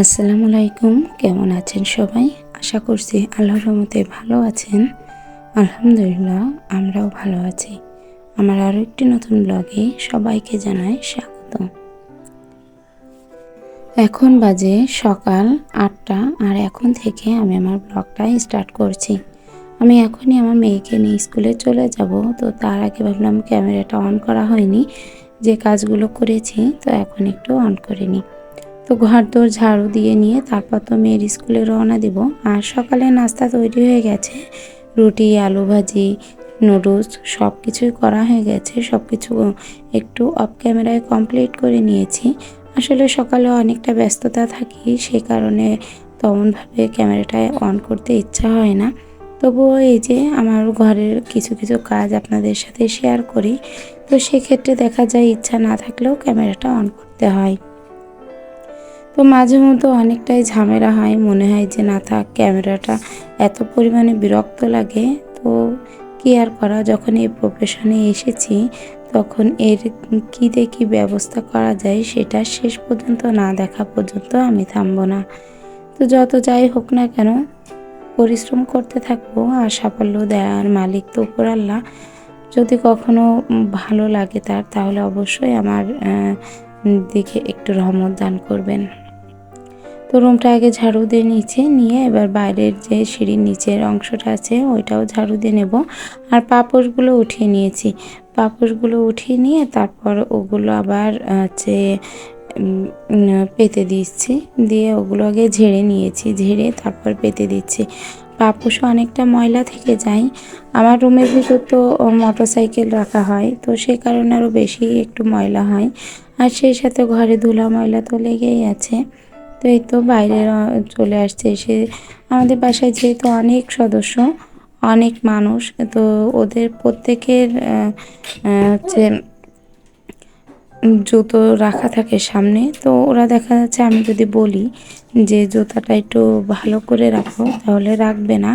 আসসালামু আলাইকুম, কেমন আছেন সবাই? আশা করছি আল্লাহর রহমতে ভালো আছেন। আলহামদুলিল্লাহ, আমরাও ভালো আছি। আমার আরও একটি নতুন ব্লগে সবাইকে জানাই স্বাগত। এখন বাজে সকাল আটটা, আর এখন থেকে আমি আমার ব্লগটা স্টার্ট করছি। আমি এখনই আমার মেয়েকে নিয়ে স্কুলে চলে যাব, তো তার আগে ভাবলাম ক্যামেরাটা অন করা হয়নি। যে কাজগুলো করেছি, তো এখন একটু অন করে নিই। তো ঘর দোর ঝাড়ু দিয়ে নিয়ে তারপর তো মেয়ের স্কুলে রওনা দিব। আর সকালে নাস্তা তৈরি হয়ে গেছে। রুটি, আলু ভাজি, নুডলস সব কিছুই করা হয়ে গেছে। সব কিছু একটু অফ ক্যামেরায় কমপ্লিট করে নিয়েছি। আসলে সকালে অনেকটা ব্যস্ততা থাকি, সে কারণে তেমনভাবে ক্যামেরাটায় অন করতে ইচ্ছা হয় না। তবুও এই যে আমার ঘরের কিছু কিছু কাজ আপনাদের সাথে শেয়ার করি। তো সেক্ষেত্রে দেখা যায় ইচ্ছা না থাকলেও ক্যামেরাটা অন করতে হয়। তো মাঝে মধ্যে অনেকটাই ঝামেলা হয়, মনে হয় যে না থাক, ক্যামেরাটা এত পরিমাণে বিরক্ত লাগে। তো কি আর করা, যখন এই প্রফেশনে এসেছি, তখন এর কী কী ব্যবস্থা করা যায় সেটা শেষ পর্যন্ত না দেখা পর্যন্ত আমি থামবো না। তো যত যাই হোক না কেন, পরিশ্রম করতে থাকব আর সাফল্য দেওয়ার মালিক তো উপর আল্লাহ। যদি কখনো ভালো লাগে তার, তাহলে অবশ্যই আমার দিকে একটু রহমত দান করবেন। তো রুমটা আগে ঝাড়ু দিয়ে নিচে নিয়ে এবার বাইরের যে সিঁড়ির নিচের অংশটা আছে, ওইটাও ঝাড়ু দিয়ে নেব। আর পাপড়গুলো উঠিয়ে নিয়েছি। পাপড়গুলো উঠিয়ে নিয়ে তারপর ওগুলো আবার হচ্ছে পেতে দিচ্ছি। দিয়ে ওগুলো আগে ঝেড়ে নিয়েছি। ঝেড়ে তারপর পেতে দিচ্ছি। পাপোশও অনেকটা ময়লা থেকে যায়। আমার রুমের ভিতর তো মোটর সাইকেল রাখা হয়, তো সেই কারণে আরও বেশি একটু ময়লা হয়। আর সেই সাথে ঘরে ধুলা ময়লা তো লেগেই আছে। তো এই তো বাইরে চলে আসছে এসে। আমাদের বাসায় যেহেতু অনেক সদস্য, অনেক মানুষ, তো ওদের প্রত্যেকের হচ্ছে জুতো রাখা থাকে সামনে, তো ওরা দেখা যাচ্ছে আমি যদি বলি যে জুতাটা একটু ভালো করে রাখো, তাহলে রাখবে না।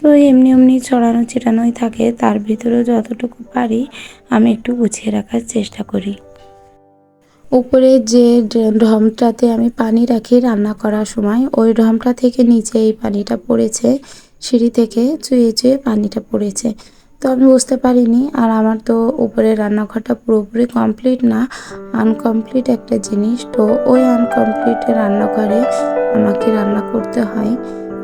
তো এমনি এমনি ছড়ানো ছিটানোই থাকে, তার ভিতরেও যতটুকু পারি আমি একটু গুছিয়ে রাখার চেষ্টা করি। উপরে যে ঢমটাতে আমি পানি রাখি রান্না করার সময়, ওই ঢমটা থেকে নিচে এই পানিটা পড়েছে, সিঁড়ি থেকে চুয়ে চুয়ে পানিটা পড়েছে। তো আমি বুঝতে পারিনি। আর আমার তো উপরে রান্নাঘরটা পুরোপুরি কমপ্লিট না। আনকমপ্লিট একটা জিনিস। তো ওই আনকমপ্লিট রান্নাঘরে আমাকে রান্না করতে হয়।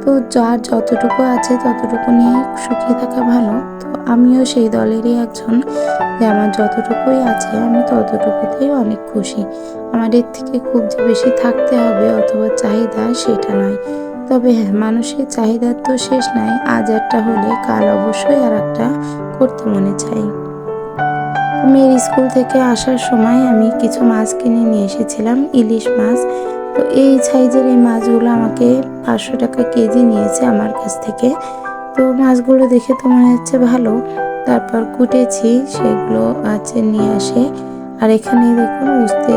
তো যার যতটুকু আছে ততটুকু নিয়ে সুখী থাকা ভালো। তো আমিও সেই দলেরই একজন যে আমার যতটুকুই আছে আমি ততটুকুতেই অনেক খুশি। আমার এর থেকে খুব যে বেশি থাকতে হবে অথবা চাহিদা সেটা নয়। তবে হ্যাঁ মানুষের চাহিদার তো শেষ নাই। আজ একটা হলে, কাল অবশ্যই আর একটা করতে মনে চাই। মেয়ের স্কুল থেকে আসার সময় আমি কিছু মাছ কিনে নিয়ে এসেছিলাম, ইলিশ মাছ। তো এই সাইজের এই মাছগুলো আমাকে পাঁচশো টাকা কেজি নিয়েছে আমার কাছ থেকে। তো মাছগুলো দেখে তো মনে হচ্ছে ভালো। তারপর কুটেছি, সেগুলো আছে নিয়ে আসে। আর এখানে দেখুন, উস্তে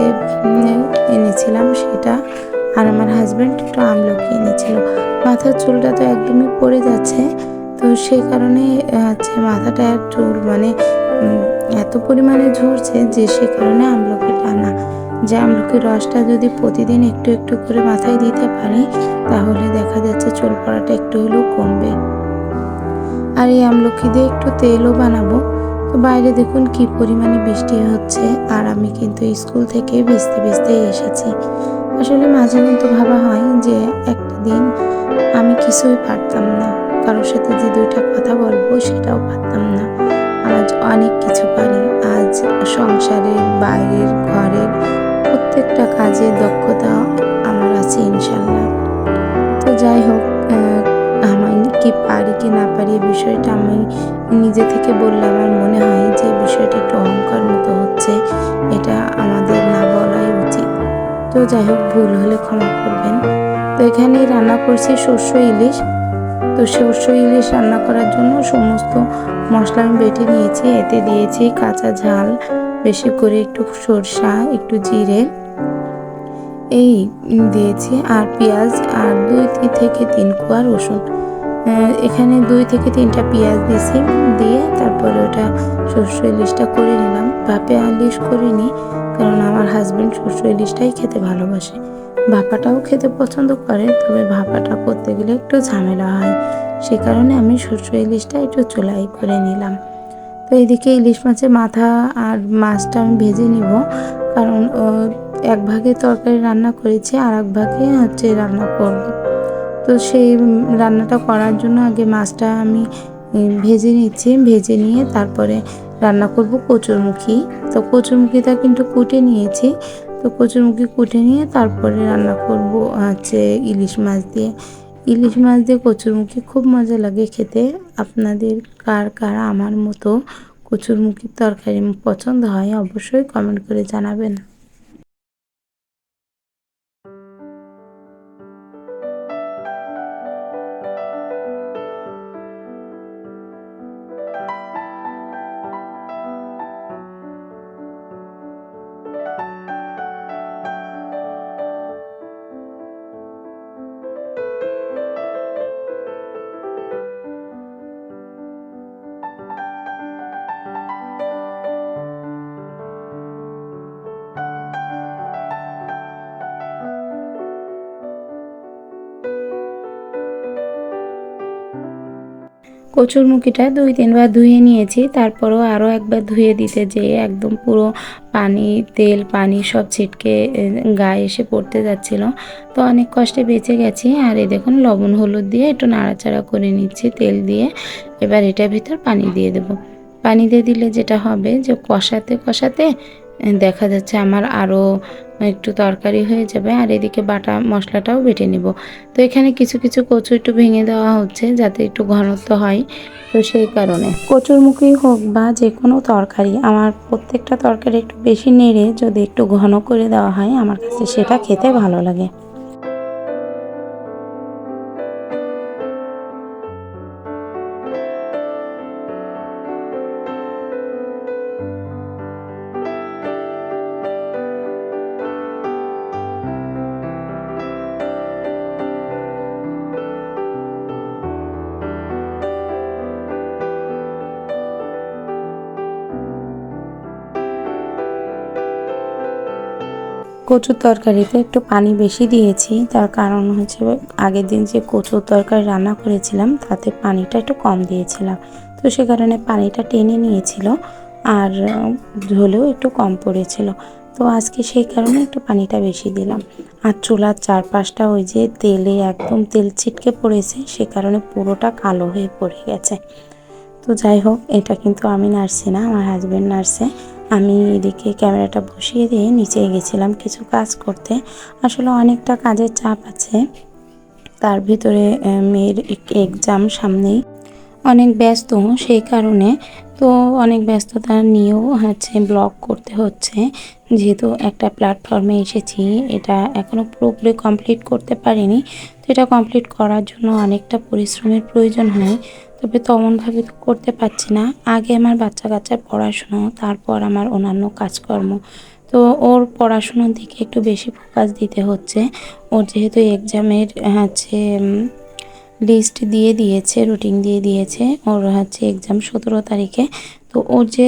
এনেছিলাম সেটা। আর আমার হাজব্যান্ড একটু আমলকি এনেছিল। মাথার চুলটা তো একদমই পড়ে যাচ্ছে। তো সেই কারণে হচ্ছে মাথাটা চুল মানে এত পরিমাণে ঝরছে যে সে কারণে আমলকি টানা যে আমলকির রসটা যদি প্রতিদিন একটু একটু করে মাথায় দিতে পারি, তাহলে দেখা যাচ্ছে চুল পড়াটা একটু হলেও কমবে। আর এই আমলকি দিয়ে একটু তেলও বানাবো। তো বাইরে দেখুন কি পরিমাণে বৃষ্টি হচ্ছে, আর আমি কিন্তু স্কুল থেকে ভিজতে ভিজতে এসেছি। আসলে মাঝে মধ্যে ভাবা হয় যে একটা দিন আমি কিছুই পারতাম না। কারোর সাথে যে দুইটা কথা বলব সেটাও পারতাম না। আজ অনেক কিছু পারি। আজ সংসারের, বাইরের, ঘরের প্রত্যেকটা কাজে দক্ষতা আমার আছে ইনশাল্লাহ তো যাই হোক আমি কি পারি কি না পারি এই বিষয়টা আমি নিজে থেকে বললে আমার মনে হয় যে বিষয়টা একটু অহংকার মতো হচ্ছে। এটা আমাদের না উচিত তো যাই হোক, ভুল হলে ক্ষমা করবেন। তো এখানে রান্না করছি শস্য ইলিশ। তো শস্য ইলিশ রান্না করার জন্য সমস্ত মশলা আমি বেটে নিয়েছি। এতে দিয়েছি কাঁচা ঝাল, বেশি করে একটু সরষা, একটু জিরে। এই দিয়েছি আর পেঁয়াজ আর দুই থেকে তিন কোয়া রসুন। এখানে দুই থেকে তিনটা পেঁয়াজ দিয়েছি, দিয়ে তারপরে ওটা শস্য ইলিশটা করে নিলাম। ভাপে ইলিশ করিনি। কারণ আমার হাজব্যান্ড শস্য ইলিশটাই খেতে ভালোবাসে। ভাপাটাও খেতে পছন্দ করে, তবে ভাপাটা করতে গেলে একটু ঝামেলা হয়। সে কারণে আমি সরষে ইলিশটা একটু চোলাই করে নিলাম। তো এদিকে ইলিশ মাছের মাথা আর মাছটা আমি ভেজে নিব, কারণ এক ভাগে তরকারি রান্না করেছি, আর এক ভাগে হচ্ছে রান্না করব। তো সেই রান্নাটা করার জন্য আগে মাছটা আমি ভেজে নিচ্ছি, ভেজে নিয়ে তারপরে রান্না করব কচুরমুখী। তো কচুরমুখীটা কিন্তু কুটে নিয়েছি। তো কচুরমুখী কুটে নিয়ে তারপরে রান্না করব হচ্ছে ইলিশ মাছ দিয়ে। ইলিশ মাছ দিয়ে কচুরমুখী খুব মজা লাগে খেতে। আপনাদের কার কার আমার মতো কচুরমুখির তরকারি পছন্দ হয় অবশ্যই কমেন্ট করে জানাবেন। কচুরমুখিটা দুই তিনবার ধুয়ে নিয়েছি, তারপরও আরও একবার ধুয়ে দিতে যেয়ে একদম পুরো পানি, তেল, পানি সব ছিটকে গায়ে এসে পড়তে যাচ্ছিল। তো অনেক কষ্টে বেঁচে গেছি, আর এই দেখুন লবণ হলুদ দিয়ে একটু নাড়াচাড়া করে নিচ্ছি, তেল দিয়ে। এবার এটার ভিতর পানি দিয়ে দেব। পানি দিয়ে দিলে যেটা হবে যে কষাতে কষাতে দেখা যাচ্ছে আমার আরও একটু তরকারি হয়ে যাবে আর এদিকে বাটা মশলাটাও বেটে নেব। তো এখানে কিছু কিছু কচু একটু ভেঙে দেওয়া হচ্ছে যাতে একটু ঘনত্ব হয়। তো সেই কারণে। কচুরমুখী হোক বা যে কোনো তরকারি, আমার প্রত্যেকটা তরকারি একটু বেশি নেড়ে যদি একটু ঘন করে দেওয়া হয়, আমার কাছে সেটা খেতে ভালো লাগে। কচুর তরকারিতে একটু পানি বেশি দিয়েছি, তার কারণ হচ্ছে আগের দিন যে কচুর তরকারি রান্না করেছিলাম, তাতে পানিটা একটু কম দিয়েছিলাম। তো সে কারণে পানিটা টেনে নিয়েছিল আর ঝোলেও একটু কম পড়েছিল। তো আজকে সেই কারণে একটু পানিটা বেশি দিলাম। আর চুলার চারপাশটা ওই যে তেলে একদম তেল ছিটকে পড়েছে, সে কারণে পুরোটা কালো হয়ে পড়ে গেছে। তো যাই হোক, এটা কিন্তু আমি নাড়ছি না, আমার হাজব্যান্ড নাড়ছে। আমি এদিকে ক্যামেরাটা বসিয়ে দিয়ে নিচে গেছিলাম কিছু কাজ করতে। আসলে অনেকটা কাজের চাপ আছে। তার ভিতরে মেয়ের এক্সাম সামনেই। অনেক ব্যস্ত সেই কারণে। তো অনেক ব্যস্ততা নিয়েও হচ্ছে ব্লগ করতে হচ্ছে। যেহেতু একটা প্ল্যাটফর্মে এসেছি, এটা এখনও পুরোপুরি কমপ্লিট করতে পারিনি। তো এটা কমপ্লিট করার জন্য অনেকটা পরিশ্রমের প্রয়োজন হয়। তবে তেমনভাবে তো করতে পারছি না। আগে আমার বাচ্চা কাচ্চার পড়াশুনো, তারপর আমার অন্যান্য কাজকর্ম। তো ওর পড়াশুনোর দিকে একটু বেশি ফোকাস দিতে হচ্ছে। ওর যেহেতু এক্সামের হচ্ছে লিস্ট দিয়ে দিয়েছে রুটিন দিয়ে দিয়েছে, ওর হচ্ছে এক্সাম সতেরো তারিখে। তো ওর যে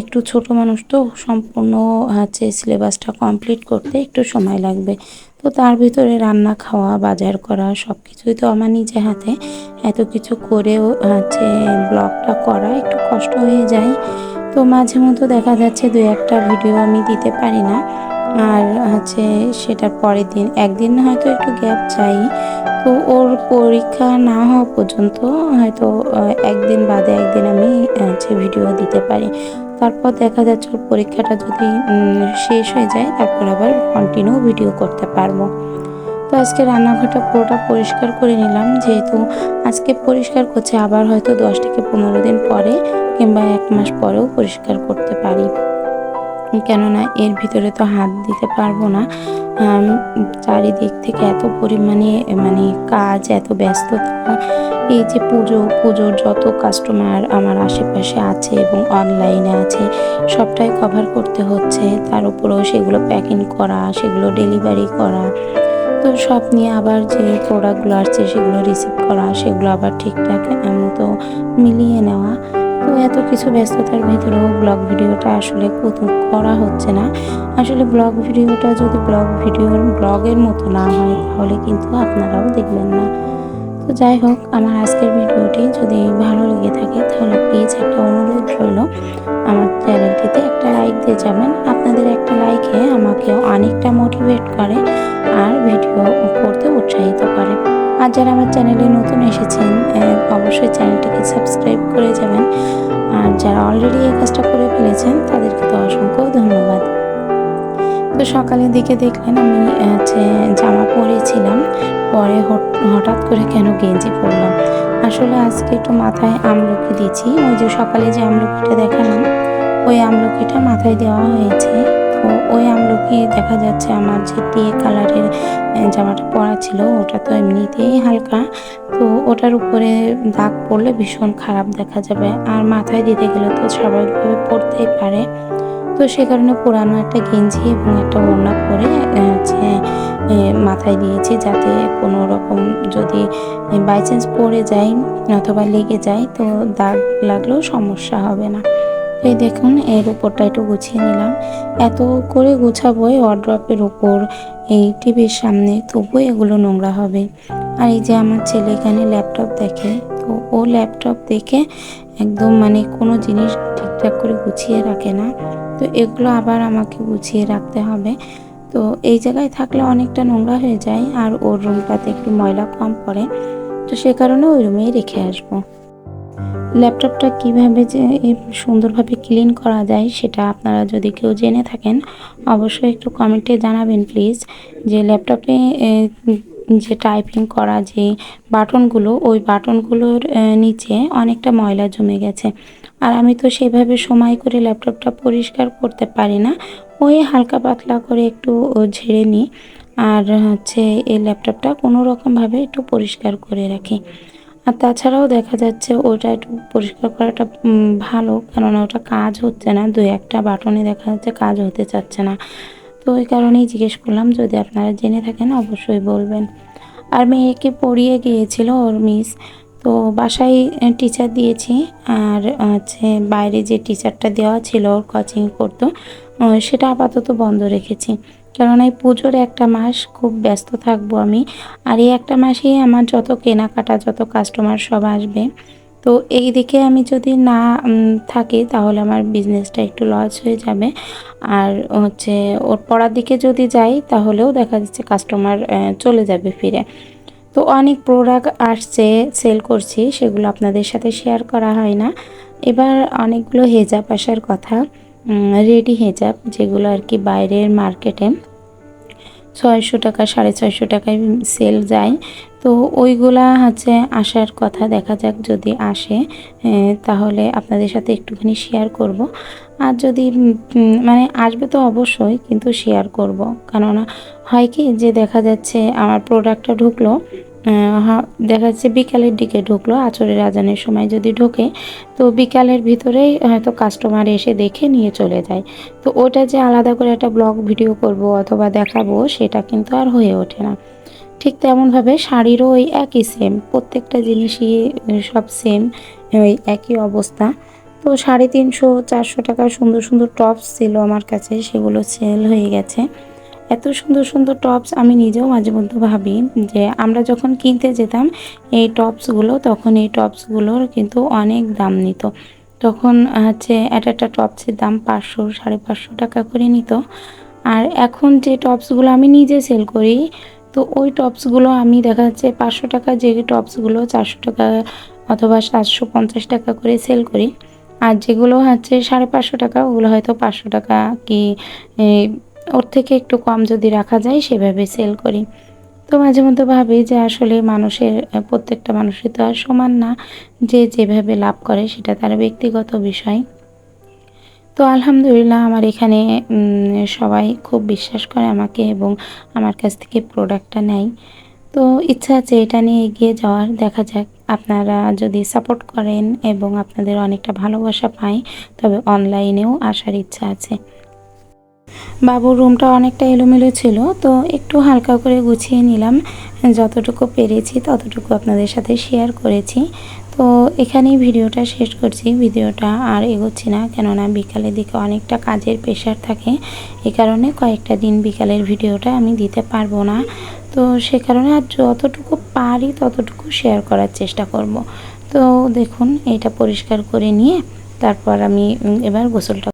একটু ছোট মানুষ তো, সম্পূর্ণ হচ্ছে সিলেবাসটা কমপ্লিট করতে একটু সময় লাগবে। তো তার ভিতরে রান্না, খাওয়া, বাজার করা সব কিছুই তো আমার নিজে হাতে। এত কিছু করেও হচ্ছে ব্লগটা করা একটু কষ্ট হয়ে যায়। তো মাঝে মধ্যে দেখা যাচ্ছে দু একটা ভিডিও আমি দিতে পারি না। আর হচ্ছে সেটার পরের দিন, একদিন হয়তো একটু গ্যাপ চাই। তো ওর পরীক্ষা না হওয়া পর্যন্ত হয়তো একদিন বাদে একদিন আমি, হচ্ছে ভিডিও দিতে পারি। তারপর দেখা যাচ্ছে পরীক্ষাটা যদি শেষ হয়ে যায়, তারপর আবার কন্টিনিউ ভিডিও করতে পারব। তো আজকে রান্নাঘরটা পুরোটা পরিষ্কার করে নিলাম, যেহেতু আজকে পরিষ্কার করছে, আবার হয়তো দশ থেকে পনেরো দিন পরে কিংবা এক মাস পরেও পরিষ্কার করতে পারি। কেননা এর ভিতরে তো হাত দিতে পারব না। চারিদিক থেকে এত পরিমাণে মানে কাজ, এত ব্যস্ততা, এই যে পুজো, পুজোর যত কাস্টমার আমার আশেপাশে আছে এবং অনলাইনে আছে, সবটাই কভার করতে হচ্ছে। তার উপরেও সেগুলো প্যাকিং করা, সেগুলো ডেলিভারি করা। তো সব নিয়ে আবার যে প্রোডাক্টগুলো আসছে, সেগুলো রিসিভ করা, সেগুলো আবার ঠিকঠাক মতো মিলিয়ে নেওয়া। তো এত কিছু ব্যস্ততার ভিতরেও ব্লগ ভিডিওটা আসলে করা হচ্ছে না। আসলে ব্লগ ভিডিওটা যদি ব্লগ ভিডিওর ব্লগের মতো না হয়, তাহলে কিন্তু আপনারাও দেখবেন না। তো যাই হোক, আমার আজকের ভিডিওটি যদি ভালো লেগে থাকে, তাহলে প্লিজ একটা অনুরোধ রইল। আমার চ্যানেলটিতে একটা লাইক দিয়ে যাবেন। আপনাদের একটা লাইকে আমাকে অনেকটা মোটিভেট করে আর ভিডিও করতে উৎসাহিত করে। আর যারা আমার চ্যানেলে নতুন এসেছেন অবশ্যই চ্যানেলটিকে সাবস্ক্রাইব করে যাবেন। যারা অলরেডি এই কাজটা করে ফেলেছেন, তাদেরকে তো অসংখ্য ধন্যবাদ। তো সকালের দিকে দেখলেন আমি হচ্ছে জামা পরেছিলাম, পরে হঠাৎ করে কেন গেঞ্জি পরলাম। আসলে আজকে একটু মাথায় আমলকি দিচ্ছি। ওই যে সকালে যে আমলকিটা দেখালাম, ওই আমলকিটা মাথায় দেওয়া হয়েছে। তো ওই আমলকি দেখা যাচ্ছে আমার যে টিয়ে কালারের জামাটা পরা ছিল, ওটা তো এমনিতেই হালকা। ওটার উপরে দাগ পড়লে ভীষণ খারাপ দেখা যাবে। আর মাথায় দিতে গেলে তো স্বাভাবিকভাবে পড়তেই পারে। তো সে কারণে পুরানো একটা গেঞ্জি এবং একটা ওড়না পরে হচ্ছে মাথায় দিয়েছি যাতে কোনো রকম যদি বাই চান্স পড়ে যায় অথবা লেগে যায় তো দাগ লাগলেও সমস্যা হবে না। এই দেখুন, এর উপরটা একটু গুছিয়ে নিলাম। এত করে গুছাবো এই ওয়ার্ড্রপের উপর, এই টিভির সামনে, তবুও এগুলো নোংরা হবে। আর এই যে আমার ছেলে এখানে ল্যাপটপ দেখে, তো ও ল্যাপটপ দেখে একদম মানে কোনো জিনিস ঠিকঠাক করে গুছিয়ে রাখে না। তো এগুলো আবার আমাকে গুছিয়ে রাখতে হবে। তো এই জায়গায় থাকলে অনেকটা নোংরা হয়ে যায় আর ওর রুমটাতে একটু ময়লা কম পড়ে। তো সে কারণে ওই রুমেই রেখে আসব। ল্যাপটপটা কীভাবে যে সুন্দরভাবে ক্লিন করা যায় সেটা আপনারা যদি কেউ জেনে থাকেন, অবশ্যই একটু কমেন্টে জানাবেন প্লিজ যে ল্যাপটপে যে টাইপিং করা যে বাটনগুলো, ওই বাটনগুলোর নিচে অনেকটা ময়লা জমে গেছে। আর আমি তো সেভাবে সময় করে ল্যাপটপটা পরিষ্কার করতে পারি না। ওই হালকা পাতলা করে একটু ঝেড়ে নিই। আর হচ্ছে এই ল্যাপটপটা কোনো রকমভাবে একটু পরিষ্কার করে রাখি। আর তাছাড়াও দেখা যাচ্ছে ওটা একটু পরিষ্কার করাটা ভালো। কেননা ওটা কাজ হচ্ছে না। দু একটা বাটনে দেখা যাচ্ছে কাজ হতে চাচ্ছে না। তো ওই কারণেই জিজ্ঞেস করলাম, যদি আপনারা জেনে থাকেন অবশ্যই বলবেন। আর মেয়েকে পড়িয়ে গিয়েছিল ওর মিস। তো বাসায় টিচার দিয়েছি, আর হচ্ছে বাইরে যে টিচারটা দেওয়া ছিল ওর কোচিং করতো সেটা আপাতত বন্ধ রেখেছি। কেননা এই পুজোর একটা মাস খুব ব্যস্ত থাকব আমি, আর এই একটা মাসেই আমার যত কেনাকাটা, যত কাস্টমার সব আসবে। তো এই দিকে আমি যদি না থাকি তাহলে আমার বিজনেসটা একটু লস হয়ে যাবে। আর হচ্ছে ওর পড়ার দিকে যদি যাই তাহলেও দেখা যাচ্ছে কাস্টমার চলে যাবে ফিরে। তো অনেক প্রোডাক্ট আসছে সেল করছি, সেগুলো আপনাদের সাথে শেয়ার করা হয় না। এবার অনেকগুলো হেজাব আসার কথা রেডি হেজাব যেগুলো আর কি বাইরের মার্কেটে ছয়শো টাকা, সাড়ে ছয়শো টাকায় সেল যায়। তো ওইগুলা হচ্ছে আসার কথা। দেখা যাক যদি আসে তাহলে আপনাদের সাথে একটুখানি শেয়ার করব। আর যদি মানে আসবে তো অবশ্যই, কিন্তু শেয়ার করব। কেননা হয় কি যে দেখা যাচ্ছে আমার প্রোডাক্টটা ঢুকলো দেখা যাচ্ছে বিকালের দিকে ঢুকলো আচরের আজানের সময় যদি ঢোকে, তো বিকালের ভিতরেই হয়তো কাস্টমার এসে দেখে নিয়ে চলে যায়। তো ওটা যে আলাদা করে একটা ব্লগ ভিডিও করব অথবা দেখাবো, সেটা কিন্তু আর হয়ে ওঠে না। ঠিক তেমনভাবে শাড়িরও ওই একই সেম প্রত্যেকটা জিনিসই সব সেম ওই একই অবস্থা। তো সাড়ে তিনশো, চারশো টাকার সুন্দর সুন্দর টপস ছিল আমার কাছে, সেগুলো সেল হয়ে গেছে। এত সুন্দর সুন্দর টপস আমি নিজেও মাঝে মধ্যে ভাবি যে, আমরা যখন কিনতে যেতাম, এই টপসগুলো তখন এই টপসগুলোর কিন্তু অনেক দাম নিত। তখন হচ্ছে এক একটা টপসের দাম পাঁচশো, সাড়ে পাঁচশো টাকা করে নিত। আর এখন যে টপসগুলো আমি নিজে সেল করি তো ওই টপসগুলো আমি দেখা যাচ্ছে পাঁচশো টাকা, যে টপসগুলো চারশো টাকা অথবা সাতশো পঞ্চাশ টাকা করে সেল করি। আর যেগুলো হচ্ছে সাড়ে পাঁচশো টাকা, ওগুলো হয়তো পাঁচশো টাকা কি ওর থেকে একটু কম যদি রাখা যায় সেভাবে সেল করি। তো মাঝে মধ্যে ভাবি যে আসলে মানুষের, প্রত্যেকটা মানুষের তো আর সমান না, যে যেভাবে লাভ করে সেটা তার ব্যক্তিগত বিষয়। তো আলহামদুলিল্লাহ আমার এখানে সবাই খুব বিশ্বাস করে আমাকে এবং আমার কাছ থেকে প্রোডাক্টটা নেয়। তো ইচ্ছা আছে এটা নিয়ে এগিয়ে যাওয়ার। দেখা যাক আপনারা যদি সাপোর্ট করেন এবং আপনাদের অনেকটা ভালোবাসা পাই তবে অনলাইনেও আসার ইচ্ছা আছে। বাবুর রুমটা অনেকটা এলোমেলো ছিল, তো একটু হালকা করে গুছিয়ে নিলাম। যতটুকু পেরেছি ততটুকু আপনাদের সাথে শেয়ার করেছি। তো এখানেই ভিডিওটা শেষ করছি। ভিডিওটা আর এগোচ্ছি না, কেননা বিকালের দিকে অনেকটা কাজের প্রেশার থাকে। এ কারণে কয়েকটা দিন বিকালের ভিডিওটা আমি দিতে পারব না। তো সে কারণে আর যতটুকু পারি ততটুকু শেয়ার করার চেষ্টা করব। তো দেখুন, এটা পরিষ্কার করে নিয়ে তারপর আমি এবার গোসলটা